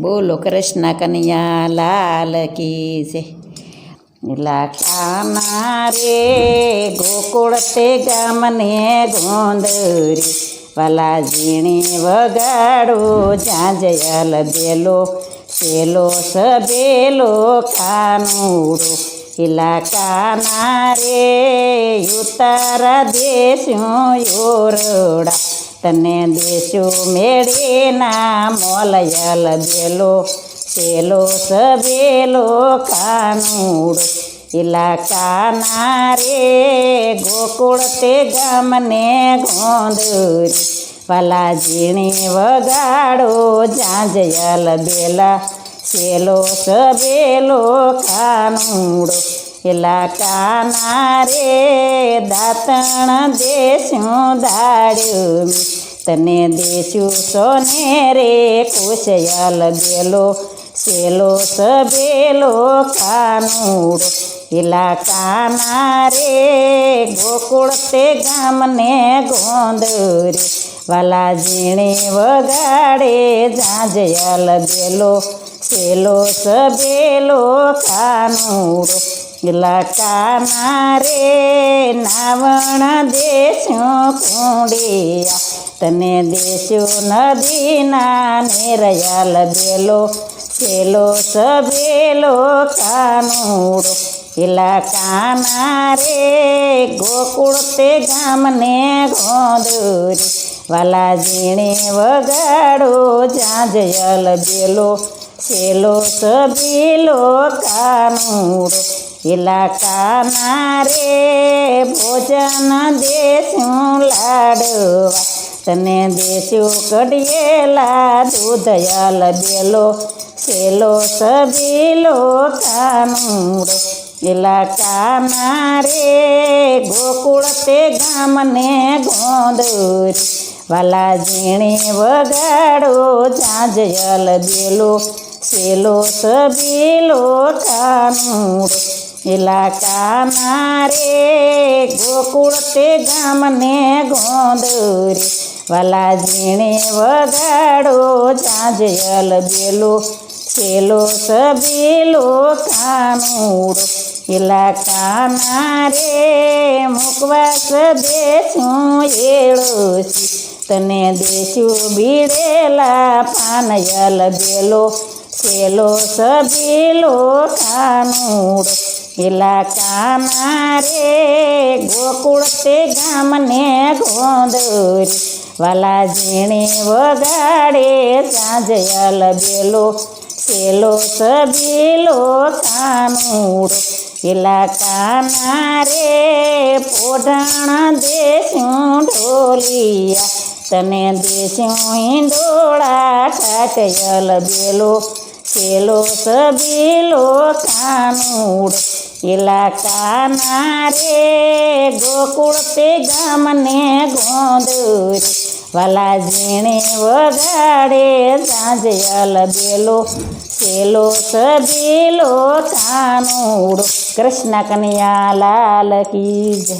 બોલો કૃષ્ણ કનૈયા લાલ કી છે. લાખાના રે ગોકુળ તે ગામને ગોંદરી વાલા ઝીણી વગાડો જાંજયલ બેલો પેલો સબેલો કાનુડો ઇલાકાના રે ઉતારા દેશ્યો યોરડા તને દેશું મેળીના મોલયલ બેલો સેલો સબેલો કાનુડો. ઇલાકાના રે ગોકુળ તે ગામને ગોંદરી. વાલા ઝીણી વગાડો જાંજયલ બેલા, સેલો સબેલો કાનુડો. ઇલાકાના રે દાંતણ દેશું દાડ્યું. તને દેશું સોને રે કુશયલ ગેલો સેલો સબેલો કાનુડો. ઇલાકાના રે ગોકુળ તે ગામને ગોંદરી, વાલા જીણે વગાડે જાંજયલ ગેલો સેલો સબેલો કાનુડો. ઇલાકાના મારે નાવણ દેશું કુંડિયા. તને દેશું નદીના નેરયાલ બેલો સેલો સભેલો કાનુડો. ઇલાકાના રે ગોકુળ તે ગામને ગોંદરી. વાલા જીણે વગાડો જાંજયલ બેલો સેલો સભેલો કાનુડો. ઇલાકાના રે ભોજન દેશું લાડવા. તને દેશું કડિયેલા દૂધયલ બેલો, સેલો, સબીલો, કાનુડો. ઇલાકાના રે ગોકુળ તે ગામને ગોંદરી. વાલા ઝીણી વગાડો જાંજયલ બેલો, સેલો, સબીલો, કાનુડો. ઇલાકાના રે ગોકુળ તે ગામને ગોંદરી. વાલા જીણે વગાડો જાંજયલ બેલો છેલો સબીલો કાનુડો. મારે રે મુકવાસ દેશું એળો તને દેશું બીડેલા પાનયલ બેલો સેલો સબીલો કાનુડો. ઇલાકાના રે ગોકુળ તે ગામને ગોંદર વાલા જીણે વગાડે સાંજયાલ બેલો સેલો સબીલો કાનુડો ઇલાકાના રે પોઢાણ દેશું ઢોલિયા. તને દેશું હિંડોળા કાચયલ બેલો સેલો સબીલો કાનુડ ઇલાકાના રે ગોકુળ તે ગામને ગોંદુર. વાલા ઝીણે વગાડે સાંજયલ બેલો પેલો સબેલો કાનુડો કૃષ્ણ કનૈયા લાલ કી જય.